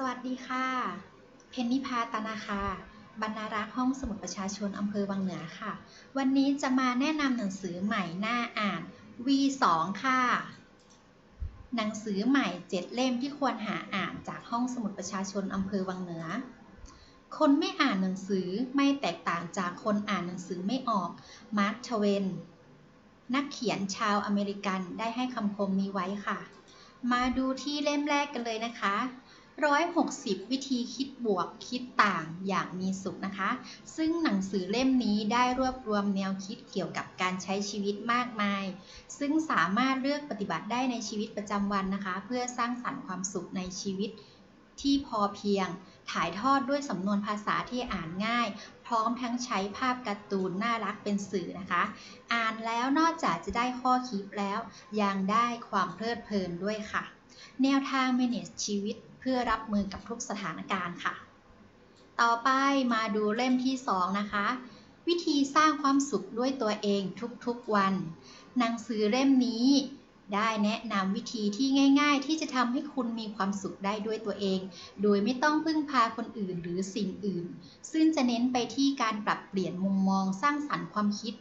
สวัสดีค่ะ เพนนิพาตนาคา บรรณารักษ์ห้องสมุดประชาชนอำเภอวังเหนือค่ะ วันนี้จะมาแนะนำหนังสือใหม่หน้าอ่าน V2 ค่ะ หนังสือใหม่7เล่มที่ควรหาอ่านจากห้องสมุดประชาชนอำเภอวังเหนือ คนไม่อ่านหนังสือไม่แตกต่างจากคนอ่านหนังสือไม่ออก มาร์ค ทเวน นักเขียนชาวอเมริกันได้ให้คำคมนี้ไว้ค่ะ มาดูที่เล่มแรกกันเลยนะคะ 160 วิธีคิดบวกคิดต่างอย่างมีสุขนะคะ ซึ่งหนังสือเล่มนี้ได้รวบรวมแนวคิดเกี่ยวกับการใช้ชีวิตมากมาย ซึ่งสามารถเลือกปฏิบัติได้ในชีวิตประจำวันนะคะ เพื่อสร้างสรรค์ความสุขในชีวิตที่พอเพียง ถ่ายทอดด้วยสำนวนภาษาที่อ่านง่าย พร้อมทั้งใช้ภาพการ์ตูนน่ารักเป็นสื่อนะคะ อ่านแล้วนอกจากจะได้ข้อคิดแล้ว ยังได้ความเพลิดเพลินด้วยค่ะ แนวทาง manage ชีวิตเพื่อรับมือกับทุกสถานการณ์ค่ะ ต่อไปมาดูเล่มที่ 2 นะคะ วิธีสร้างความสุขด้วยตัวเองทุกๆวัน หนังสือเล่มนี้ ได้แนะนำวิธีที่ง่าย ๆ ที่จะทำให้คุณมีความสุขได้ด้วยตัวเอง โดยไม่ต้องพึ่งพาคนอื่นหรือสิ่งอื่น ซึ่งจะเน้นไปที่การปรับเปลี่ยนมุมมองสร้างสรรค์ความคิด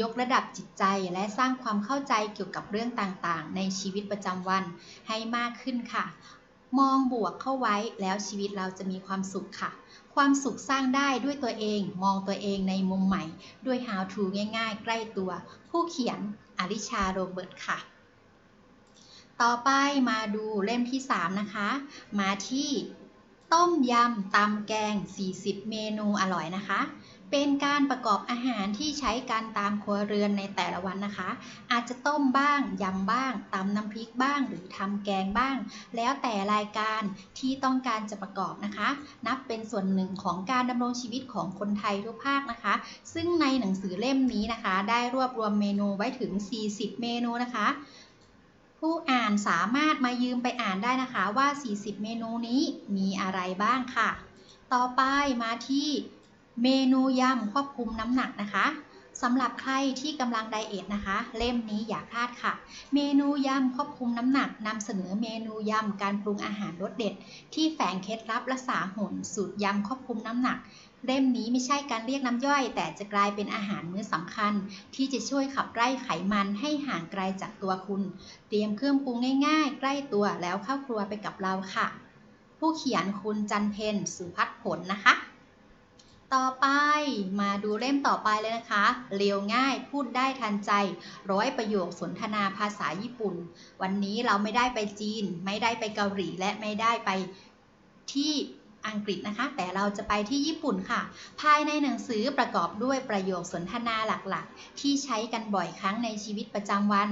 ยกระดับจิตใจและสร้างความเข้าใจเกี่ยวกับเรื่องต่างๆ ในชีวิตประจำวันให้มากขึ้นค่ะ มองบวกเข้าไว้แล้วชีวิตเราจะมีความสุขค่ะความสุขสร้างได้ด้วยตัวเอง มองตัวเองในมุมใหม่ ด้วย how to ง่ายๆ ใกล้ตัว ผู้เขียนอลิชาโรเบิร์ตค่ะ ต่อไปมาดูเล่มที่ 3 นะคะ มาที่ต้มยำตำแกง 40 เมนูอร่อยนะคะ เป็นการประกอบอาหารที่ใช้การตามครัวเรือนในแต่ละวันนะคะ อาจจะต้มบ้างยำบ้างตำน้ำพริกบ้าง หรือทำแกงบ้าง แล้วแต่รายการที่ต้องการจะประกอบนะคะ นับเป็นส่วนหนึ่งของการดำรงชีวิตของคนไทยทุกภาคนะคะ ซึ่งในหนังสือเล่มนี้นะคะ ได้รวบรวมเมนูไว้ถึง 40 เมนูนะคะ ผู้อ่านสามารถมายืมไปอ่านได้นะคะว่า 40 เมนูนี้มีอะไรบ้างค่ะ ต่อไปมาที่เมนูยำควบคุมน้ำหนักนะคะ สำหรับใครที่กำลังไดเอทนะคะ เล่มนี้อย่าพลาดค่ะ เมนูยำควบคุมน้ำหนักนำเสนอเมนูยำการปรุงอาหารรสเด็ด ที่แฝงเคล็ดลับรักษาหุ่นสูตรยำควบคุมน้ำหนัก เล่มนี้ไม่ใช่การเรียกน้ำย่อย แต่จะกลายเป็นอาหารมื้อสำคัญ ที่จะช่วยขับไล่ไขมันให้ห่างไกลจากตัวคุณ เตรียมเครื่องปรุงง่ายๆ ใกล้ตัวแล้วเข้าครัวไปกับเราค่ะ ผู้เขียนคุณจันเพนสุพัฒผลนะคะ ต่อไปมาดูเล่มต่อไปเลยนะคะ เร็วง่ายพูดได้ทันใจ ร้อยประโยคสนทนาภาษาญี่ปุ่น วันนี้เราไม่ได้ไปจีน ไม่ได้ไปเกาหลีและไม่ได้ไปที่ อังกฤษนะคะ แต่เราจะไปที่ญี่ปุ่นค่ะ ภายในหนังสือประกอบด้วยประโยคสนทนาหลักๆ ที่ใช้กันบ่อยครั้งในชีวิตประจำวัน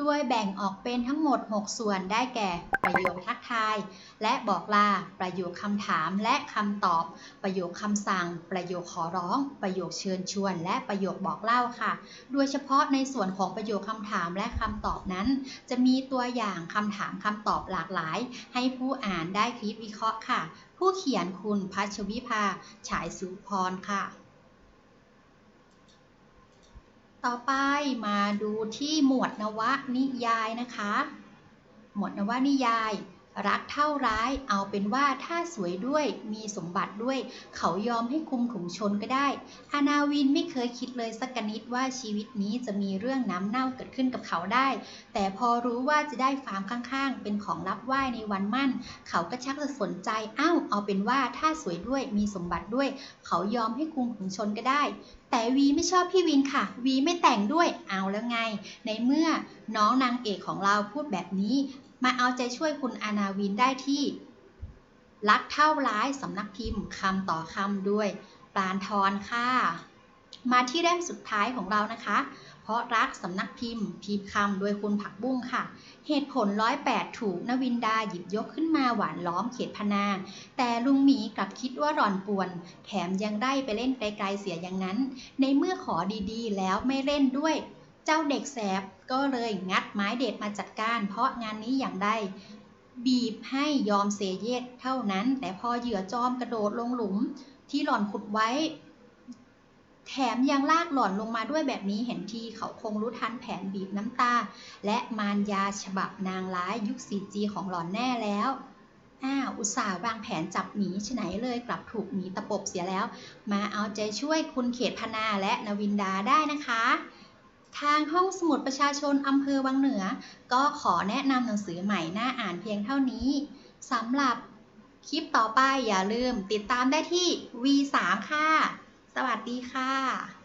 ด้วยแบ่งออกเป็นทั้งหมด 6 ส่วนได้แก่ ประโยคทักทาย และบอกลา ประโยคคำถามและคำตอบ ประโยคคำสั่ง ประโยคขอร้อง ประโยคเชิญชวน และประโยคบอกเล่าค่ะ โดยเฉพาะในส่วนของประโยคคำถามและคำตอบนั้น จะมีตัวอย่างคำถามคำตอบหลากหลาย ให้ผู้อ่านได้คิดวิเคราะห์ค่ะ ผู้เขียนคุณพัชวิภา ฉายสุพรค่ะ ต่อไปมาดูที่หมวดนวนิยายนะคะ หมวดนวนิยาย รักเท่าร้าย เอาเป็นว่าถ้าสวยด้วยมีสมบัติด้วย เขายอมให้คุมถุงชนก็ได้ อานาวินไม่เคยคิดเลยสักนิดว่าชีวิตนี้จะมีเรื่องน้ำเน่าเกิดขึ้นกับเขาได้ แต่พอรู้ว่าจะได้ฟาร์มข้างๆ เป็นของรับไหว้ในวันมั่น เขาก็ชักจะสนใจอ้าวเอาเป็นว่าถ้าสวยด้วยมีสมบัติด้วย เขายอมให้คุมถุงชนก็ได้ แต่วีไม่ชอบพี่วินค่ะ วีไม่แต่งด้วยเอาแล้วไง ในเมื่อน้องนางเอกของเราพูดแบบนี้ มาเอาใจช่วยคุณอาณาวินได้ที่ รักเท่าร้ายสำนักพิมพ์คำต่อคำด้วยปราณทรค่ะ มาที่เล่มสุดท้ายของเรานะคะ เพราะรักสำนักพิมพ์ พิมพ์คำโดยคุณผักบุ้งค่ะ เหตุผลร้อยแปดถูกนวินดาหยิบยกขึ้นมาหวานล้อมเขตพนา แต่ลุงหมีกลับคิดว่าหล่อนป่วน แถมยังได้ไปเล่นไกลๆเสียอย่างนั้น ในเมื่อขอดีๆ แล้วไม่เล่นด้วย จ้าเด็กแสบก็เลยงัดไม้เด็ดมาจัดการ เพราะงานนี้อย่างใดบีบให้ยอมเซเยตเท่านั้น แต่พอเหยื่อจอมกระโดดลงหลุมที่หล่อนขุดไว้ แถมยังลากหล่อนลงมาด้วยแบบนี้เห็นทีเขาคงรู้ทันแผนบีบน้ำตา และมารยาฉบับนางร้ายยุค 4G ของหล่อนแน่แล้วอ้าอุตส่าห์วางแผนจับหมีฉไหนเลยกลับถูกหมีตะปบเสียแล้ว มาเอาใจช่วยคุณเขตพนาและนวินดาได้นะคะ ทางห้องสมุดประชาชนอำเภอวังเหนือ ก็ขอแนะนำหนังสือใหม่หน้าอ่านเพียงเท่านี้สำหรับคลิปต่อไปอย่าลืมติดตามได้ที่ V3 ค่ะ สวัสดีค่ะ